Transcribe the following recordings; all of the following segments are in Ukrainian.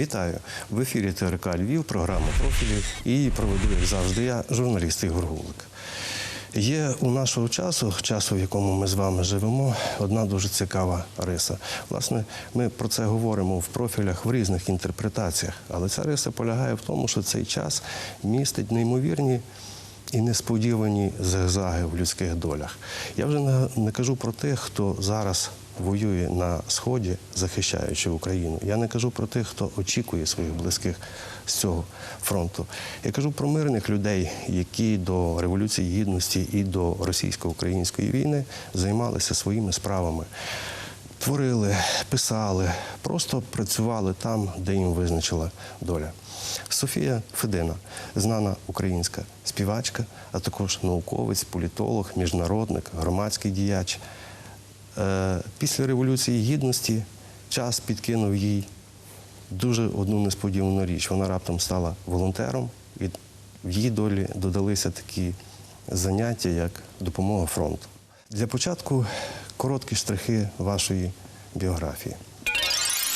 Вітаю в ефірі ТРК Львів, програма профілі. І проведу, як завжди, я, журналіст Ігор Гулик. Є у нашого часу, часу, в якому ми з вами живемо, одна дуже цікава риса. Власне, ми про це говоримо в профілях в різних інтерпретаціях. Але ця риса полягає в тому, що цей час містить неймовірні і несподівані зигзаги в людських долях. Я вже не кажу про тих, хто зараз воює на сході, захищаючи Україну. Я не кажу про тих, хто очікує своїх близьких з цього фронту. Я кажу про мирних людей, які до революції гідності і до російсько-української війни займалися своїми справами. Творили, писали, просто працювали там, де їм визначила доля. Софія Федина, знана українська співачка, а також науковець, політолог, міжнародник, громадський діяч. Е, Після Революції Гідності час підкинув їй дуже одну несподівану річ. Вона раптом стала волонтером, і в її долі додалися такі заняття, як допомога фронту. Для початку короткі штрихи вашої біографії.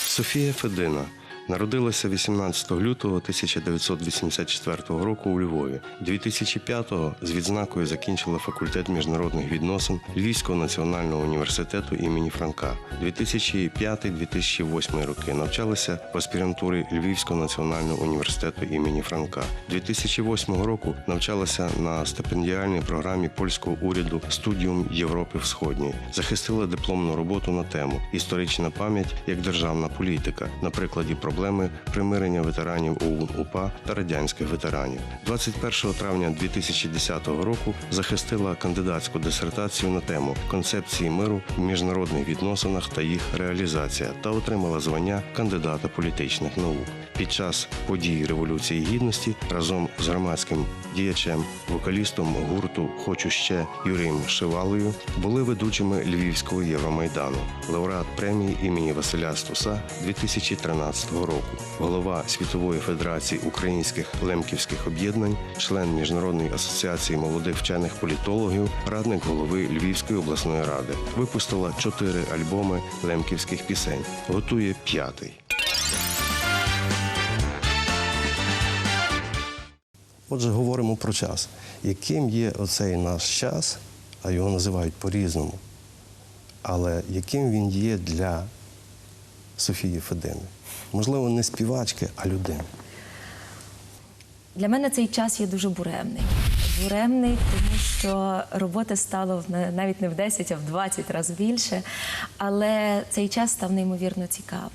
Софія Федина народилася 18 лютого 1984 року у Львові. 2005-го з відзнакою закінчила факультет міжнародних відносин Львівського національного університету імені Франка. 2005-2008 роки навчалася в аспірантурі Львівського національного університету імені Франка. 2008 року навчалася на стипендіальній програмі польського уряду Студіум Європи Всходньої. Захистила дипломну роботу на тему Історична пам'ять як державна політика на прикладі проблеми примирення ветеранів ОУН УПА та радянських ветеранів. 21 травня 2010 року захистила кандидатську дисертацію на тему концепції миру в міжнародних відносинах та їх реалізація та отримала звання кандидата політичних наук. Під час подій Революції Гідності разом з громадським діячем, вокалістом гурту Хочу ще Юрієм Шивалою були ведучими Львівського Євромайдану, лауреат премії імені Василя Стуса 2013 року, голова Світової федерації українських лемківських об'єднань, член Міжнародної асоціації молодих вчених політологів, радник голови Львівської обласної ради. Випустила чотири альбоми лемківських пісень. Готує п'ятий. Отже, говоримо про час. Яким є оцей наш час, а його називають по-різному. Але яким він є для Софії Федини? Можливо, не співачки, а людини. Для мене цей час є дуже буремний. Буремний, тому що роботи стало навіть не в 10, а в 20 разів більше. Але цей час став неймовірно цікавим.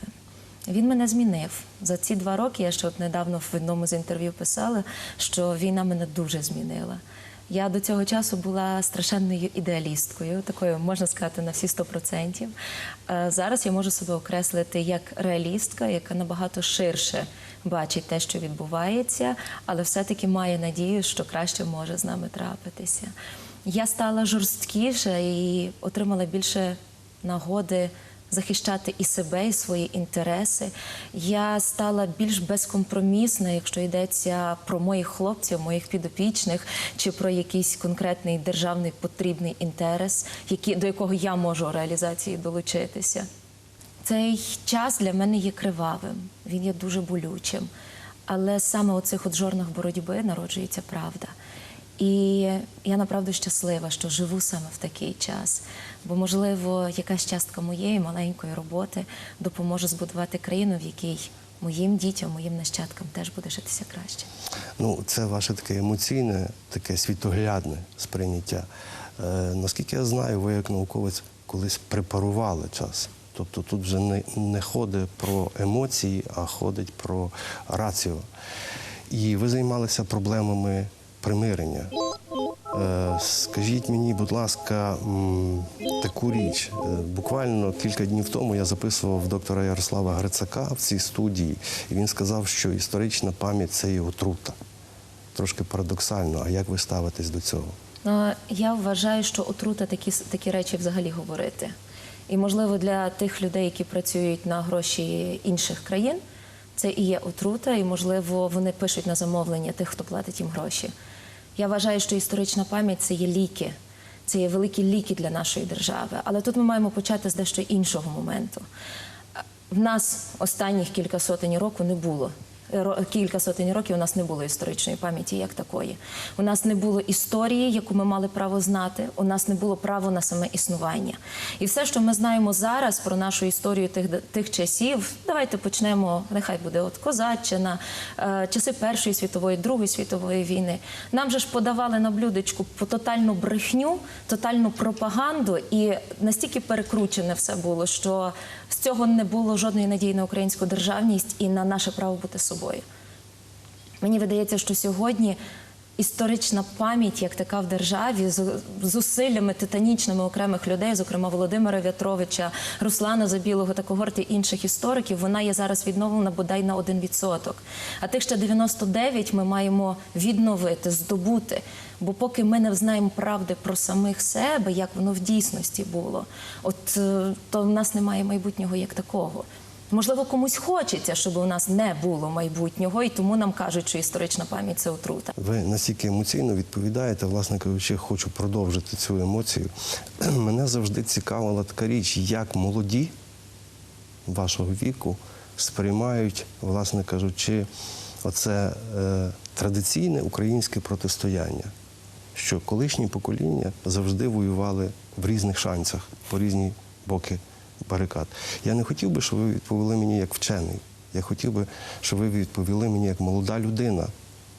Він мене змінив. За ці два роки я ще от недавно в одному з інтерв'ю писала, що війна мене дуже змінила. Я до цього часу була страшенною ідеалісткою, такою можна сказати на всі 100%. Е, Зараз я можу себе окреслити як реалістка, яка набагато ширше бачить те, що відбувається, але все-таки має надію, що краще може з нами трапитися. Я стала жорсткіша і отримала більше нагоди захищати і себе, і свої інтереси. Я стала більш безкомпромісна, якщо йдеться про моїх хлопців, моїх підопічних, чи про якийсь конкретний державний потрібний інтерес, який, до якого я можу у реалізації долучитися. Цей час для мене є кривавим, він є дуже болючим. Але саме у цих от жорнах боротьби народжується правда. І я направду щаслива, що живу саме в такий час. Бо, можливо, якась частка моєї маленької роботи допоможе збудувати країну, в якій моїм дітям, моїм нащадкам теж буде житися краще. Ну, це ваше таке емоційне, таке світоглядне сприйняття. Е, наскільки я знаю, ви як науковець колись препарували час. Тобто тут вже не, не ходить про емоції, а ходить про раціо. І ви займалися проблемами примирення. Е, Скажіть мені, будь ласка, таку річ. Е, Буквально кілька днів тому я записував доктора Ярослава Грицака в цій студії, і він сказав, що історична пам'ять це є отрута. Трошки парадоксально. А як ви ставитесь до цього? Ну, я вважаю, що отрута такі, такі речі взагалі говорити. І, можливо, для тих людей, які працюють на гроші інших країн, це і є отрута, і, можливо, вони пишуть на замовлення тих, хто платить їм гроші. Я вважаю, що історична пам'ять це є ліки, це є великі ліки для нашої держави. Але тут ми маємо почати з дещо іншого моменту. В нас останніх кілька сотень років не було. Ро- Кілька сотень років у нас не було історичної пам'яті як такої. У нас не було історії, яку ми мали право знати. У нас не було права на саме існування. І все, що ми знаємо зараз про нашу історію тих, тих часів, давайте почнемо. Нехай буде от Козаччина, е, часи Першої світової, Другої світової війни. Нам же ж подавали на блюдечку тотальну брехню, тотальну пропаганду, і настільки перекручене все було, що з цього не було жодної надії на українську державність і на наше право бути собою. Мені видається, що сьогодні історична пам'ять, як така в державі, з зусиллями титанічними окремих людей, зокрема Володимира В'ятровича, Руслана Забілого та когорти інших істориків, вона є зараз відновлена бодай на 1%. А тих ще 99 ми маємо відновити, здобути. Бо поки ми не знаємо правди про самих себе, як воно в дійсності було, от е, то в нас немає майбутнього як такого. Можливо, комусь хочеться, щоб у нас не було майбутнього, і тому нам кажуть, що історична пам'ять це отрута. Ви настільки емоційно відповідаєте, власне кажучи, хочу продовжити цю емоцію. Мене завжди цікавила така річ, як молоді вашого віку сприймають, власне кажучи, оце е, традиційне українське протистояння, що колишні покоління завжди воювали в різних шанцях по різні боки барикад. Я не хотів би, щоб ви відповіли мені як вчений. Я хотів би, щоб ви відповіли мені як молода людина,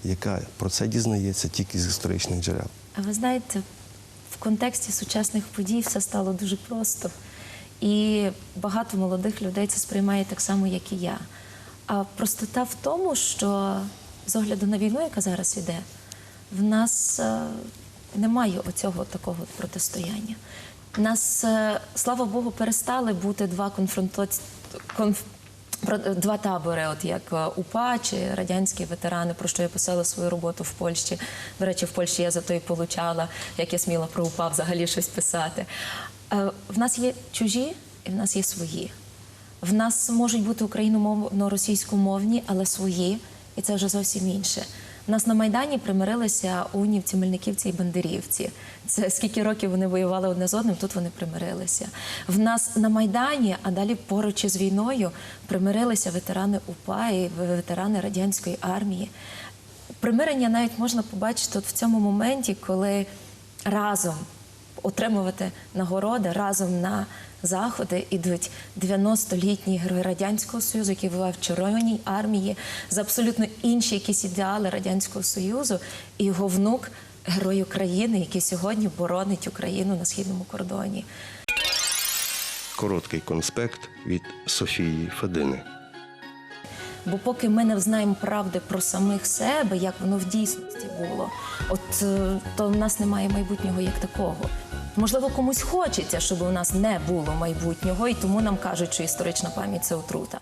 яка про це дізнається тільки з історичних джерел. А ви знаєте, в контексті сучасних подій все стало дуже просто. І багато молодих людей це сприймає так само, як і я. А простота в тому, що з огляду на війну, яка зараз іде, в нас е, немає оцього такого протистояння. Нас, е, слава Богу, перестали бути два конфронтаці... конф... Два табори, от як е, УПА чи радянські ветерани, про що я писала свою роботу в Польщі. До речі, в Польщі я за то і получала, як я сміла про УПА взагалі щось писати. Е, В нас є чужі і в нас є свої. В нас можуть бути україномовно-російськомовні, але свої, і це вже зовсім інше. В нас на Майдані примирилися унівці, мельниківці і бандерівці. Це скільки років вони воювали одне з одним, тут вони примирилися. В нас на Майдані, а далі поруч із війною, примирилися ветерани УПА і ветерани радянської армії. Примирення навіть можна побачити от в цьому моменті, коли разом отримувати нагороди, разом на заходи ідуть 90-літні герої Радянського Союзу, які воював в Червоній армії, за абсолютно інші якісь ідеали Радянського Союзу, і його внук, герой України, який сьогодні боронить Україну на східному кордоні. Короткий конспект від Софії Федини. Бо поки ми не знаємо правди про самих себе, як воно в дійсності було, от е, то в нас немає майбутнього як такого. Можливо, комусь хочеться, щоб у нас не було майбутнього, і тому нам кажуть, що історична пам'ять це отрута.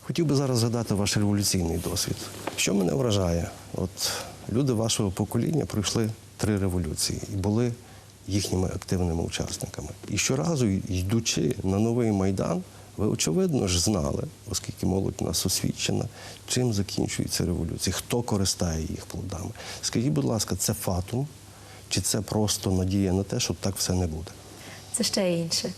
Хотів би зараз згадати ваш революційний досвід. Що мене вражає? От люди вашого покоління пройшли три революції і були їхніми активними учасниками. І щоразу, йдучи на новий майдан, ви очевидно ж знали, оскільки молодь у нас освічена, чим закінчується революція, хто користає їх плодами. Скажіть, будь ласка, це фатум, чи це просто надія на те, що так все не буде? Це ще інше.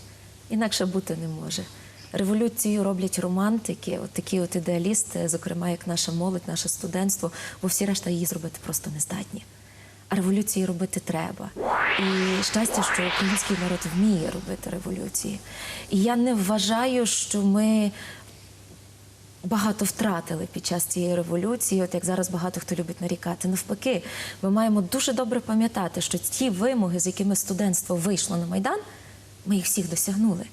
Інакше бути не може. Революцію роблять романтики, от такі от ідеалісти, зокрема, як наша молодь, наше студентство, бо всі решта її зробити просто не здатні. А революції робити треба. І щастя, що український народ вміє робити революції. І я не вважаю, що ми багато втратили під час цієї революції, от як зараз багато хто любить нарікати. Навпаки, ми маємо дуже добре пам'ятати, що ті вимоги, з якими студентство вийшло на Майдан, ми їх всіх досягнули.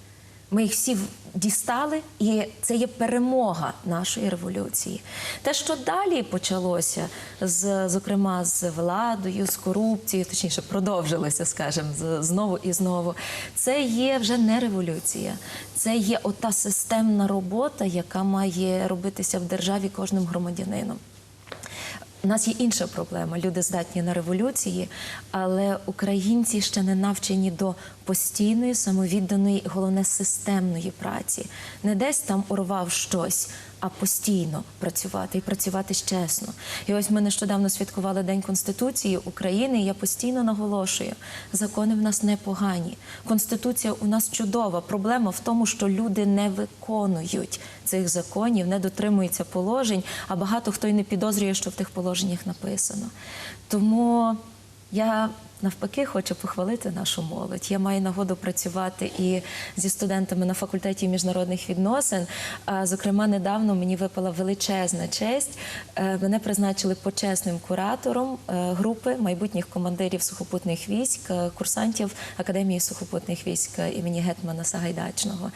Ми їх всі дістали, і це є перемога нашої революції. Те, що далі почалося, з, зокрема з владою, з корупцією, точніше, продовжилося, скажімо, знову і знову, це є вже не революція. Це є ота системна робота, яка має робитися в державі кожним громадянином. У нас є інша проблема. Люди здатні на революції, але українці ще не навчені до постійної, самовідданої, головне, системної праці. Не десь там урвав щось, а постійно працювати і працювати чесно. І ось ми нещодавно святкували День Конституції України. і Я постійно наголошую, закони в нас непогані. Конституція у нас чудова. Проблема в тому, що люди не виконують цих законів, не дотримуються положень, а багато хто й не підозрює, що в тих положеннях написано. Тому я навпаки хочу похвалити нашу молодь. Я маю нагоду працювати і зі студентами на факультеті міжнародних відносин. Зокрема, недавно мені випала величезна честь. Е, Мене призначили почесним куратором е, групи майбутніх командирів сухопутних військ, е, курсантів Академії сухопутних військ імені Гетмана Сагайдачного.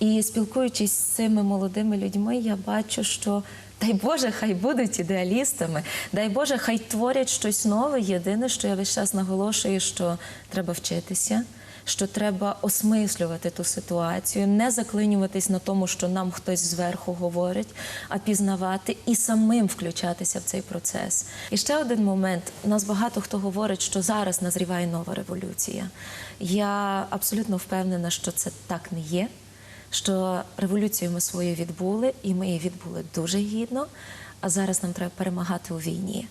І спілкуючись з цими молодими людьми, я бачу, що Дай Боже, хай будуть ідеалістами. Дай Боже, хай творять щось нове. Єдине, що я весь час наголошую, що треба вчитися, що треба осмислювати ту ситуацію, не заклинюватись на тому, що нам хтось зверху говорить, а пізнавати і самим включатися в цей процес. І ще один момент: нас багато хто говорить, що зараз назріває нова революція. Я абсолютно впевнена, що це так не є що революцію ми свою відбули, і ми її відбули дуже гідно. А зараз нам треба перемагати у війні.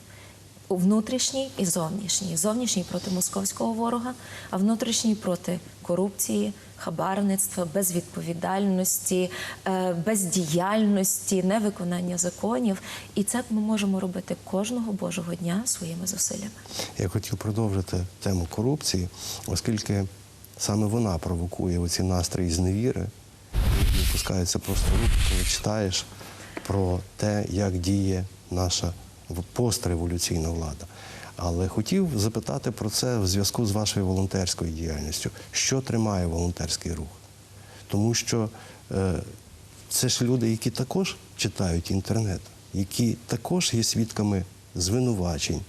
У внутрішній і зовнішній. Зовнішній проти московського ворога, а внутрішній проти корупції, хабарництва, безвідповідальності, е, бездіяльності, невиконання законів. І це ми можемо робити кожного божого дня своїми зусиллями. Я хотів продовжити тему корупції, оскільки саме вона провокує оці настрої зневіри, які опускаються просто руки, коли читаєш про те, як діє наша постреволюційна влада. Але хотів запитати про це в зв'язку з вашою волонтерською діяльністю. Що тримає волонтерський рух? Тому що е, це ж люди, які також читають інтернет, які також є свідками звинувачень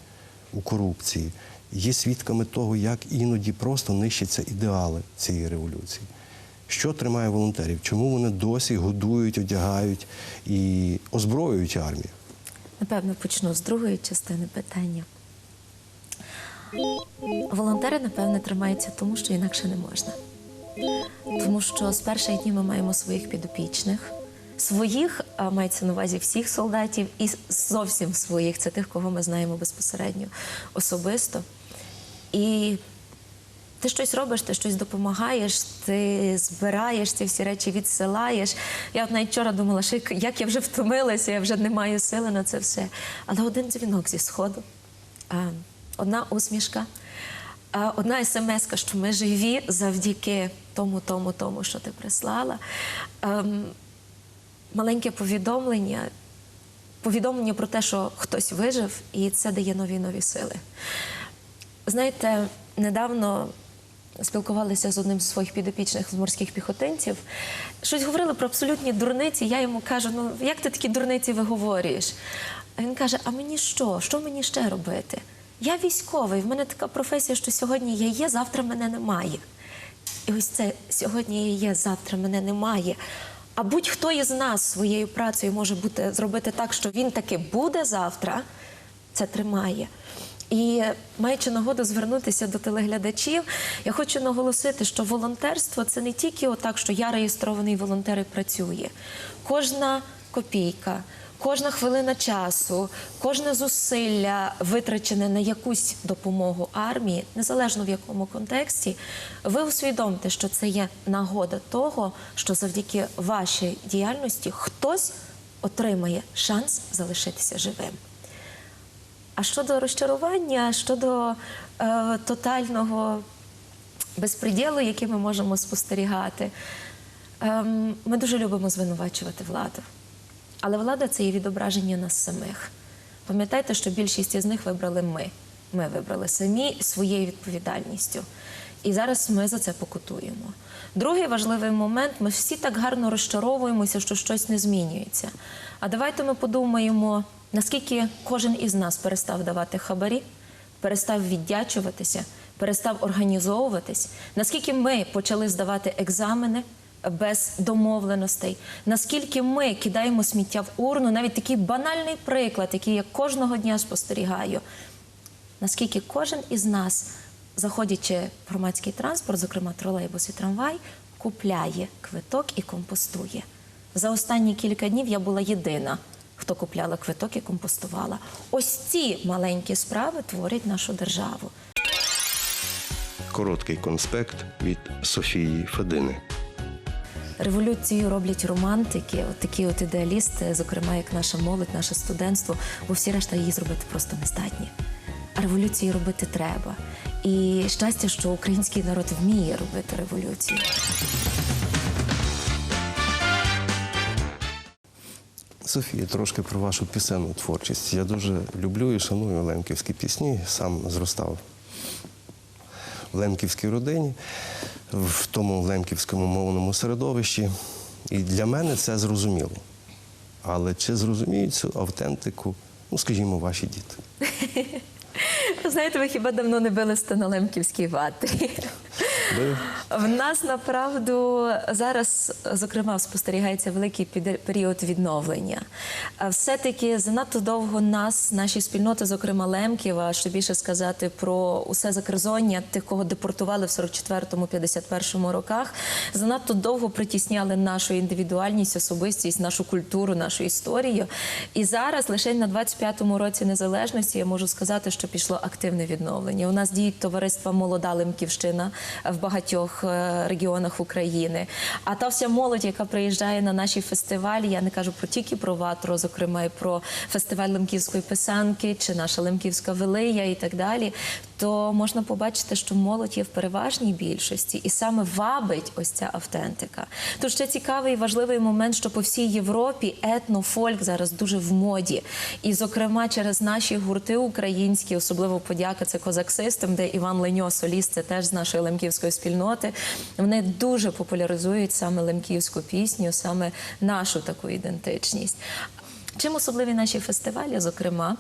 у корупції, є свідками того, як іноді просто нищаться ідеали цієї революції. Що тримає волонтерів? Чому вони досі годують, одягають і озброюють армію? Напевно, почну з другої частини питання. Волонтери, напевне, тримаються тому, що інакше не можна. Тому що з перших днів ми маємо своїх підопічних, своїх, а мається на увазі всіх солдатів, і зовсім своїх це тих, кого ми знаємо безпосередньо особисто. І ти щось робиш, ти щось допомагаєш, ти збираєш ці всі речі, відсилаєш. Я от навіть вчора думала, що як- я вже втомилася, я вже не маю сили на це все. Але один дзвінок зі сходу, одна усмішка, одна смс, що ми живі завдяки тому, тому, тому, що ти прислала. Ем, маленьке повідомлення, повідомлення про те, що хтось вижив, і це дає нові нові сили. Знаєте, недавно спілкувалися з одним з своїх підопічних з морських піхотинців. Щось говорили про абсолютні дурниці. Я йому кажу: ну як ти такі дурниці виговорюєш? А він каже: А мені що? Що мені ще робити? Я військовий, в мене така професія, що сьогодні я є, завтра мене немає. І ось це сьогодні я є, завтра мене немає. А будь-хто із нас своєю працею може бути зробити так, що він таки буде завтра, це тримає. І маючи нагоду звернутися до телеглядачів, я хочу наголосити, що волонтерство це не тільки отак, що я реєстрований волонтер і працює. Кожна копійка, кожна хвилина часу, кожне зусилля витрачене на якусь допомогу армії, незалежно в якому контексті, ви усвідомте, що це є нагода того, що завдяки вашій діяльності хтось отримає шанс залишитися живим. А щодо розчарування, щодо е, тотального безпреділу, який ми можемо спостерігати, ем, ми дуже любимо звинувачувати владу. Але влада це є відображення нас самих. Пам'ятайте, що більшість із них вибрали ми. Ми вибрали самі своєю відповідальністю. І зараз ми за це покутуємо. Другий важливий момент: ми всі так гарно розчаровуємося, що щось не змінюється. А давайте ми подумаємо, наскільки кожен із нас перестав давати хабарі, перестав віддячуватися, перестав організовуватись, наскільки ми почали здавати екзамени без домовленостей, наскільки ми кидаємо сміття в урну, навіть такий банальний приклад, який я кожного дня спостерігаю. Наскільки кожен із нас, заходячи в громадський транспорт, зокрема тролейбус і трамвай, купляє квиток і компостує. За останні кілька днів я була єдина, хто купляла квиток і компостувала. Ось ці маленькі справи творять нашу державу. Короткий конспект від Софії Федини. Революцію роблять романтики, от такі от ідеалісти, зокрема як наша молодь, наше студентство, бо всі решта її зробити просто не здатні. А революції робити треба. І щастя, що український народ вміє робити революцію. Софія, трошки про вашу пісенну творчість. Я дуже люблю і шаную лемківські пісні. Сам зростав в лемківській родині, в тому лемківському мовному середовищі. І для мене це зрозуміло. Але чи зрозуміють цю автентику, ну, скажімо, ваші діти? Знаєте, ви хіба давно не били на лемківській ватрі? В нас направду зараз, зокрема, спостерігається великий період відновлення. Все-таки занадто довго нас, наші спільноти, зокрема Лемків, а ще більше сказати про усе закризоння тих, кого депортували в 44-51 роках, занадто довго притісняли нашу індивідуальність, особистість, нашу культуру, нашу історію. І зараз, лише на 25-му році незалежності, я можу сказати, що пішло активне відновлення. У нас діють товариства Молода Лемківщина в багатьох е, регіонах України. А та вся молодь, яка приїжджає на наші фестивалі, я не кажу про тільки про ватро, зокрема і про фестиваль лемківської писанки чи наша лемківська велия і так далі. То можна побачити, що молодь є в переважній більшості, і саме вабить ось ця автентика. Тут ще цікавий і важливий момент, що по всій Європі етнофольк зараз дуже в моді. І, зокрема, через наші гурти українські, особливо подяка це козаксистам, де Іван Леньо, соліст, це теж з нашої лемківської спільноти. Вони дуже популяризують саме лемківську пісню, саме нашу таку ідентичність. Чим особливі наші фестивалі, зокрема?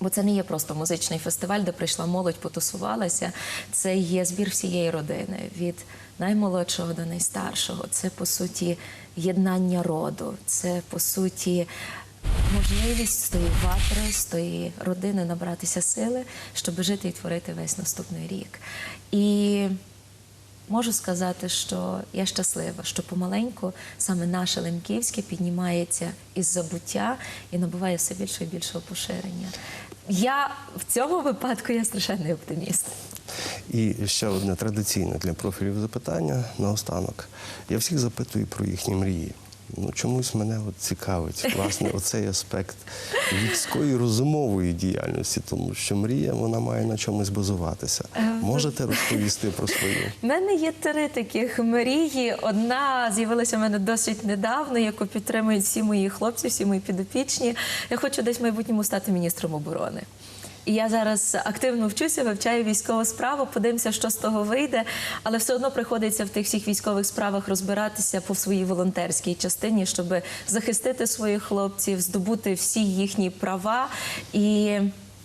Бо це не є просто музичний фестиваль, де прийшла молодь, потусувалася. Це є збір всієї родини від наймолодшого до найстаршого. Це по суті єднання роду. Це по суті можливість тої ватри, з тої родини набратися сили, щоб жити і творити весь наступний рік. І Можу сказати, що я щаслива, що помаленьку саме наше Лемківське піднімається із забуття і набуває все більше і більшого поширення. Я в цьому випадку я страшенний оптиміст. І ще одне традиційне для профілів запитання наостанок. Я всіх запитую про їхні мрії. Ну, чомусь мене от цікавить власне оцей аспект людської розумової діяльності, тому що мрія вона має на чомусь базуватися. Можете розповісти про свою? У мене є три таких мрії. Одна з'явилася в мене досить недавно, яку підтримують всі мої хлопці, всі мої підопічні. Я хочу десь в майбутньому стати міністром оборони. І я зараз активно вчуся, вивчаю військову справу, подивимося, що з того вийде, але все одно приходиться в тих всіх військових справах розбиратися по своїй волонтерській частині, щоб захистити своїх хлопців, здобути всі їхні права. І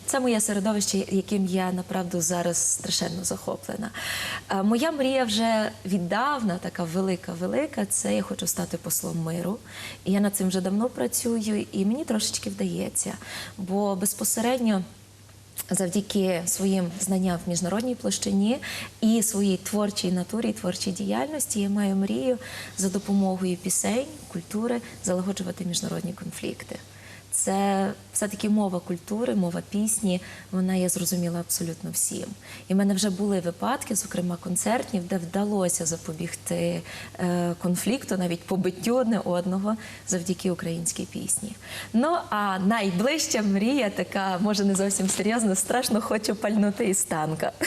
це моє середовище, яким я направду зараз страшенно захоплена. Е, Моя мрія вже віддавна, така велика, велика. Це я хочу стати послом миру. І я над цим вже давно працюю, і мені трошечки вдається, бо безпосередньо. Завдяки своїм знанням в міжнародній площині і своїй творчій натурі, творчій діяльності я маю мрію за допомогою пісень, культури залагоджувати міжнародні конфлікти. Це все-таки мова культури, мова пісні, вона є зрозуміла абсолютно всім. І в мене вже були випадки, зокрема концертів, де вдалося запобігти е, конфлікту, навіть побиттю одне одного завдяки українській пісні. Ну а найближча мрія, така може не зовсім серйозна, страшно хочу пальнути із танка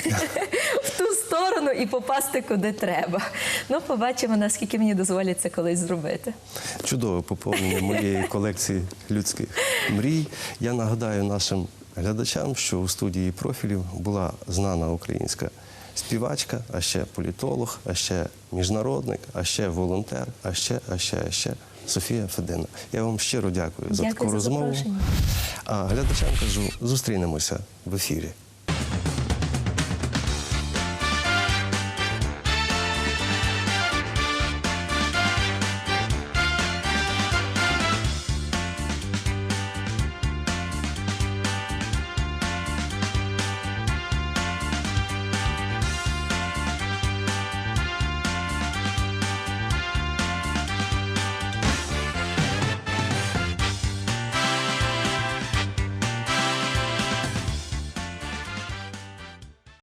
в ту сторону і попасти куди треба. Ну, побачимо, наскільки мені дозволять це колись зробити. Чудове поповнення моєї колекції людських мрій. Я нагадаю нашим глядачам, що у студії профілів була знана українська співачка, а ще політолог, а ще міжнародник, а ще волонтер, а ще, а ще, а ще Софія Федина. Я вам щиро дякую, за Дякую таку за розмову. А глядачам кажу, зустрінемося в ефірі.